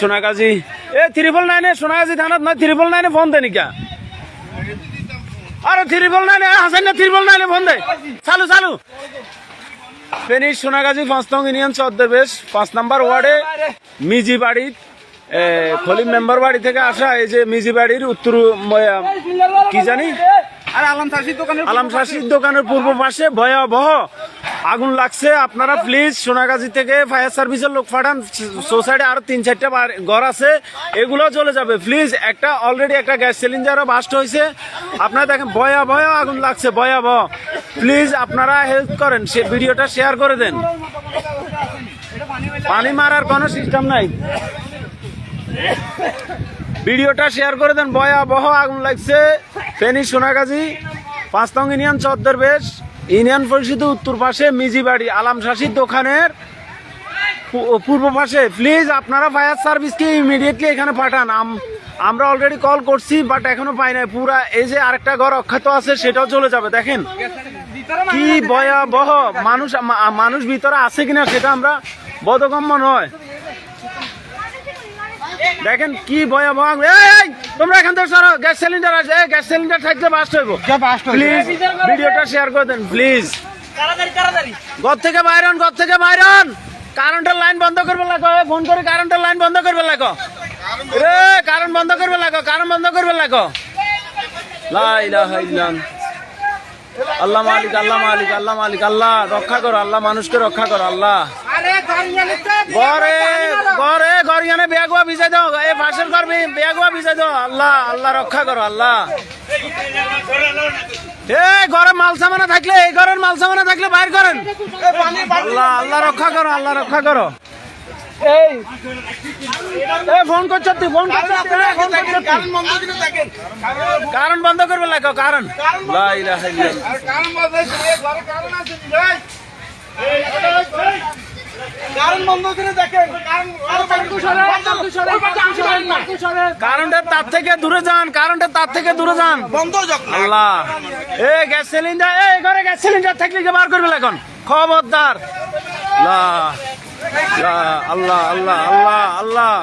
সোনাগাজী। এ ত্রিপল নাইনে সোনাগাজী থানাত নয় ত্রিপল নাইনে ফোন দেনি কা আরে ত্রিপল নাইনে হাসান না ত্রিপল নাইনে ফোন দে চালু চালু। সোনাগাজী পাঁচ নং ইউনিয়ন চদ্দবেশ পাঁচ নাম্বার ওয়ার্ডে মিজি বাড়ি। খলিম মেম্বার বাড়ি থেকে আসা এই যে মিজি বাড়ির উত্তর কি জানি? আর আলম চাষির দোকানের আলাম শাসির দোকানের পূর্ব পাশে ভয়াবহ আগুন লাগছে, আপনারা প্লিজ সোনাগাজী থেকে ফায়ার সার্ভিসের লোক পাঠান। সোসাইটি আরও তিন, চারটা ঘর আছে, এগুলো চলে যাবে। প্লিজ একটা অলরেডি একটা গ্যাস সিলিন্ডারও বাস্ট হয়েছে। আপনারা দেখেন, ভয়াবহ আগুন লাগছে, ভয়াবহ। প্লিজ আপনারা হেল্প করেন, সে ভিডিওটা শেয়ার করে দেন। পানি মারার কোনো সিস্টেম নাই। ভিডিওটা শেয়ার করে দেন, ভয়াবহ আগুন লাগছে। ফেনী সোনাগাজী পাঁচ নং ইউনিয়ন চদ্দর বেশ ইউনিয়ন পরিষদ উত্তর পাশে মিজি বাড়ি আলাম শাসির দোকানের পূর্ব পাশে। প্লিজ, আপনারা ফায়ার সার্ভিসকে ইমিডিয়েটলি এখানে পাঠান। আম- আমরা অলরেডি কল করছি বাট এখনও পাই নাই। পুরা এই যে আরেকটা ঘর অক্ষত আছে, সেটাও চলে যাবে। দেখেন কি ভয়াবহ। মানুষ মানুষ ভিতরে আছে কিনা, সেটা আমরা বোধগম্য নয়। দেখেন কি ভয়াবহ। এই, তোমরা এখান থেকে সরো গ্যাস সিলিন্ডার আছে গ্যাস সিলিন্ডার থাকলে বাস্ট হইব। প্লিজ ভিডিওটা শেয়ার করে দেন প্লিজ ঘর থেকে বাইরন ঘর থেকে বাইরন কারেন্টের লাইন বন্ধ করবে লাগো ফোন করে কারেন্টের লাইন বন্ধ করবে লাগো। রে কারেন্ট বন্ধ করবে লাগো কারেন্ট বন্ধ করবে লাগো। লা ইলাহা ইল্লাল্লাহ। আল্লাহ মালিক আল্লাহ মালিক আল্লাহ মালিক আল্লাহ রক্ষা করো আল্লাহ মানুষকে রক্ষা করো আল্লাহ। ঘরে ঘরে গরিয়ানে বেগুয়া ভিজাই দাও। এই পাশের ঘর বি- বেগুয়া ভিজাই দাও। আল্লাহ আল্লাহ রক্ষা করো আল্লাহ। এই ঘরে মাল সামানা থাকলে এই ঘরের মাল সামানা থাকলে বাইর করেন। আল্লাহ আল্লাহ রক্ষা করো আল্লাহ রক্ষা করো। এই এই ফোন করছ তুই ফোন কারণ বন্ধ করবে লাগো কারণ বন্ধ করে ঘরে কারণ আছে এই কারণ বন্ধ করে দেখেন। কারেন্টের তার থেকে দূরে যান কারেন্টের তার থেকে দূরে যান। বন্ধ আল্লাহ। এ গ্যাস সিলিন্ডার এই ঘরে গ্যাস সিলিন্ডার থাকলে কি বার করবে এখন খবরদার। লা, লা, আল্লাহ আল্লাহ আল্লাহ আল্লাহ।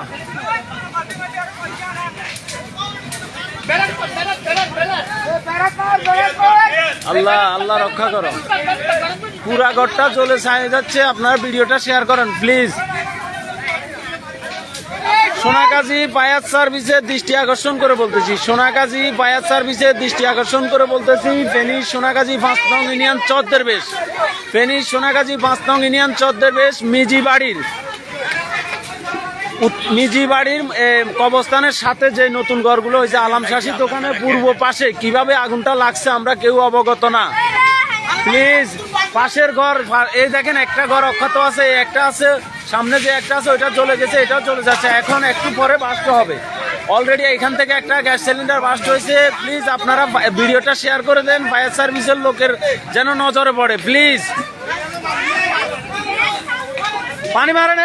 আল্লাহ আল্লাহ রক্ষা করো। পুরা ঘরটা চলে ছায়ে যাচ্ছে, আপনারা ভিডিওটা শেয়ার করেন প্লিজ সোনাকাজি বায়াত সার্ভিসের দৃষ্টি আকর্ষণ করে বলতেছি। সোনাকাজি বায়াত সার্ভিসের দৃষ্টি আকর্ষণ করে বলতেছি, ফেনী সোনাকাজি পাঁচ নং ইউনিয়ন চদ্দের বেশ। ফেনী সোনাকাজি পাঁচ নং ইউনিয়ন চদ্দের বেশ মিজি বাড়ির মিজি বাড়ির এ, কবরস্থানের সাথে যে নতুন ঘরগুলো হয়েছে আলাম শাসির দোকানের পূর্ব পাশে কীভাবে আগুনটা লাগছে আমরা কেউ অবগত না। প্লিজ পাশের ঘর এই দেখেন একটা ঘর অক্ষত আছে একটা আছে সামনে যে একটা আছে ওইটা চলে গেছে এটাও চলে যাচ্ছে। এখন একটু পরে বাস্ট হবে। অলরেডি এখান থেকে একটা গ্যাস সিলিন্ডার বাস্ট হয়েছে। প্লিজ আপনারা ভিডিওটা শেয়ার করে দেন ফায়ার সার্ভিসের লোকের যেন নজরে পড়ে। প্লিজ পানি মারেন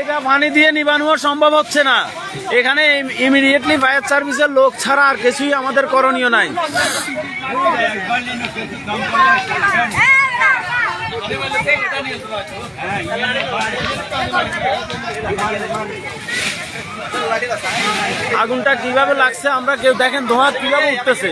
এটা পানি দিয়ে নিবানো সম্ভব হচ্ছে না। এখানে ইমিডিয়েটলি ফায়ার সার্ভিসের লোক ছাড়া আর কিছুই আমাদের করণীয় নাই। আগুনটা কীভাবে লাগছে? আমরা কেউ দেখেন, ধোঁয়া কীভাবে উঠতেছে?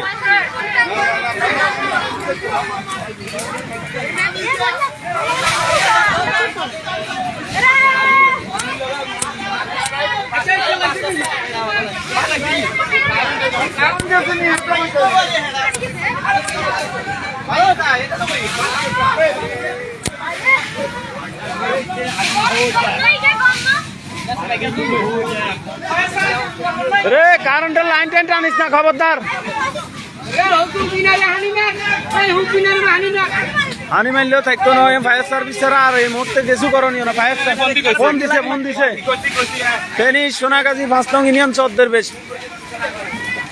রে কারেন্টের লাইন টাইন টানিস না খবরদার। হানি মারলেও থাকতো না ফায়ার সার্ভিস ছাড়া আর এই মুহূর্তে কিছু করণীয় না। ফায়ার সার্ভিস ফোন দিছে ফোন দিছে ফেনী সোনাগাজী পাঁচ নং ইউনিয়ন চোদ্দের বেশ।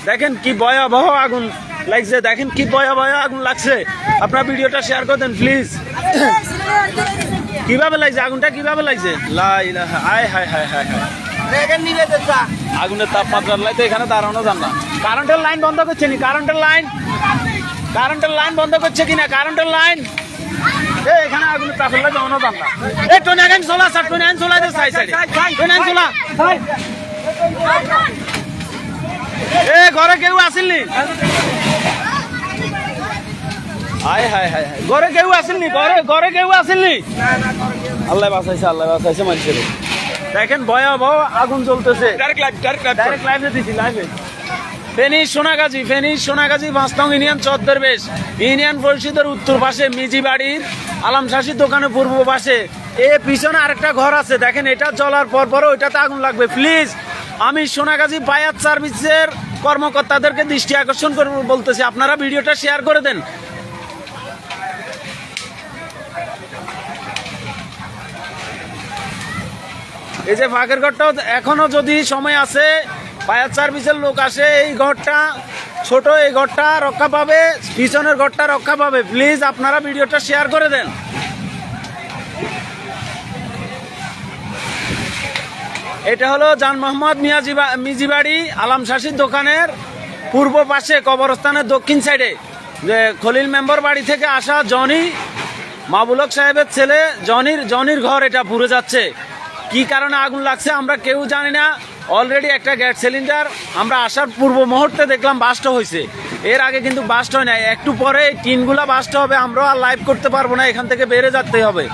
দেখেন কি ভয়াবহ আগুন লাগছে দেখেন কি ভয়াবহ আগুন লাগছে। আপনার ভিডিওটা শেয়ার করে দেন প্লিজ কীভাবে লাগছে? আগুনটা কীভাবে লাগছে? লা ইলাহা আয় হায় হায় হায় হায়। দেখেন নিবে দেখা আগুনের তাপমাত্রার লাইতে এখানে দাঁড়ানো যান না। কারেন্টের লাইন বন্ধ করছে নি কারেন্টের লাইন। কারেন্টের লাইন বন্ধ করছে কিনা? কারেন্টের লাইন। এ টোনে আগান চলা স্যার টোনে আগান চলাই দে সাই সাইডে টোনে আগান চলা। এ ঘরে কেউ আসেননি হায় হায় হায় হায়। ঘরে কেউ আসেননি ঘরে ঘরে কেউ আসেননি আল্লাহ বাঁচাইছে আল্লাহ বাঁচাইছে মানুষের। দেখেন ভয়াবহ আগুন জ্বলতেছে। Direct live direct live direct লাইভে দিছি লাইভে ফেনী সোনাগাজী ফেনী সোনাগাজী পাঁচনং ইউনিয়ন চদ্দের বেশ। ইউনিয়ন পরিষদের উত্তর পাশে মিজি বাড়ির আলাম শাসির দোকানের পূর্ব পাশে। এ পিছনে আরেকটা ঘর আছে, দেখেন এটা জ্বলার পর পরে ওইটাতে আগুন লাগবে। প্লিজ, আমি সোনাগাজী বায়াত সার্ভিসের কর্মকর্তাদেরকে দৃষ্টি আকর্ষণ করে বলতেছি, আপনারা ভিডিওটা শেয়ার করে দেন। এই যে ফাঁকের ঘরটাও এখনও যদি সময় আছে ফায়ার সার্ভিসের লোক আসে, এই ঘরটা ছোট, এই ঘরটা রক্ষা পাবে, পিছনের ঘরটা রক্ষা পাবে। প্লিজ আপনারা ভিডিওটা শেয়ার করে দেন। এটা হলো জান মোহাম্মদ মিয়াজি মিজিবাড়ি আলাম শাসির দোকানের পূর্ব পাশে কবরস্থানের দক্ষিণ সাইডে যে খলিল মেম্বার বাড়ি থেকে আসা জনি, মাবুলক সাহেবের ছেলে জনির জনির ঘর এটা পুড়ে যাচ্ছে। কি কারণে আগুন লাগছে আমরা কেউ জানি না। অলরেডি একটা গ্যাস সিলিন্ডার, আমরা আসার পূর্ব মুহূর্তে দেখলাম বাস্ট হয়েছে এর আগে কিন্তু বাস্ট হয় নাই, একটু পরে টিনগুলা বাস্ট হবে, আমরাও আর লাইভ করতে পারব না, এখান থেকে বেড়ে যেতে হবে।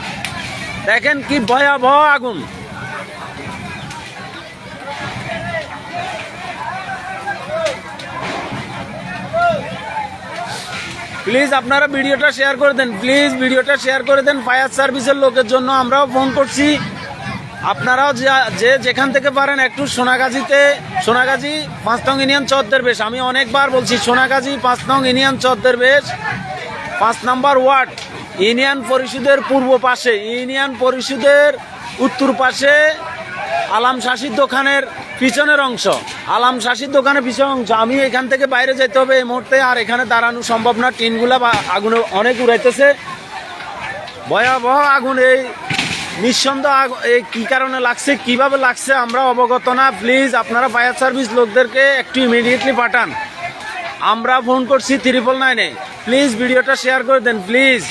দেখেন কি ভয়াবহ আগুন। প্লিজ আপনারা ভিডিওটা শেয়ার করে দেন প্লিজ ভিডিওটা শেয়ার করে দেন ফায়ার সার্ভিসের লোকের জন্য আমরাও ফোন করছি। আপনারাও যা- যেখান থেকে পারেন একটু সোনাগাজীতে, সোনাগাজী পাঁচ নং ইউনিয়ন চদ্দের বেশ। আমি অনেকবার বলছি, সোনাগাজী পাঁচ নং ইউনিয়ন চদ্দের বেশ। পাঁচ নাম্বার ওয়ার্ড, ইউনিয়ন পরিষদের পূর্ব পাশে, ইউনিয়ন পরিষদের উত্তর পাশে আলাম শাসির দোকানের পিছনের অংশ। আলাম শাসির দোকানের পিছনের অংশ। আমি এখান থেকে বাইরে যেতে হবে এই মুহূর্তে, আর এখানে দাঁড়ানো সম্ভব না। টিনগুলা আগুনে অনেক উড়াইতেছে। ভয়াবহ আগুন এই নিঃসন্দেহ এই কি কারণে লাগছে, কীভাবে লাগছে, আমরা অবগত না। প্লিজ আপনারা ফায়ার সার্ভিস লোকদেরকে একটু ইমিডিয়েটলি পাঠান। আমরা ফোন করছি ত্রিপল নাইনে প্লিজ ভিডিওটা শেয়ার করে দেন প্লিজ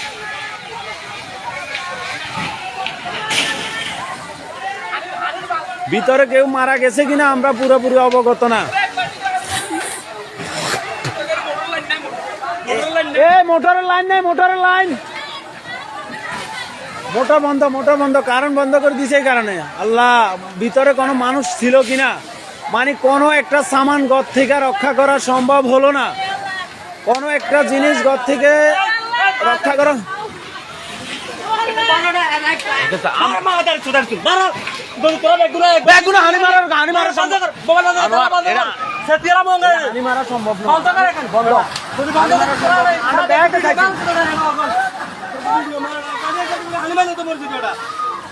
ভিতরে কেউ মারা গেছে কিনা, আমরা পুরোপুরি অবগত না। এ, মোটরের লাইন নাই, মোটরের লাইন মোটর বন্ধ মোটর বন্ধ কারণ বন্ধ করে দিছে এই কারণে। আল্লাহ ভিতরে কোনো মানুষ ছিল কিনা? মানে কোনো একটা সামান ঘর থেকে রক্ষা করা সম্ভব হলো না। কোনো একটা জিনিস ঘর থেকে রক্ষা করা সম্ভব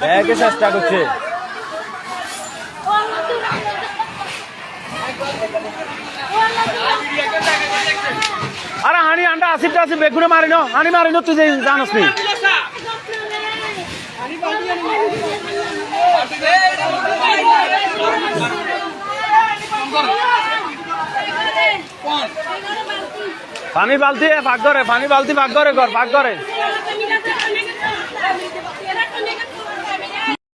ব্যাগে চেষ্টা করছে। আরে হানি আন্ডা আসিফটা আসিফ, বেগুনে মারিনো হানি মারিনো তুই যে জানাস নি। পানি বালতি ভাগ করে পানি বালতি ভাগ করে কর ভাগ করে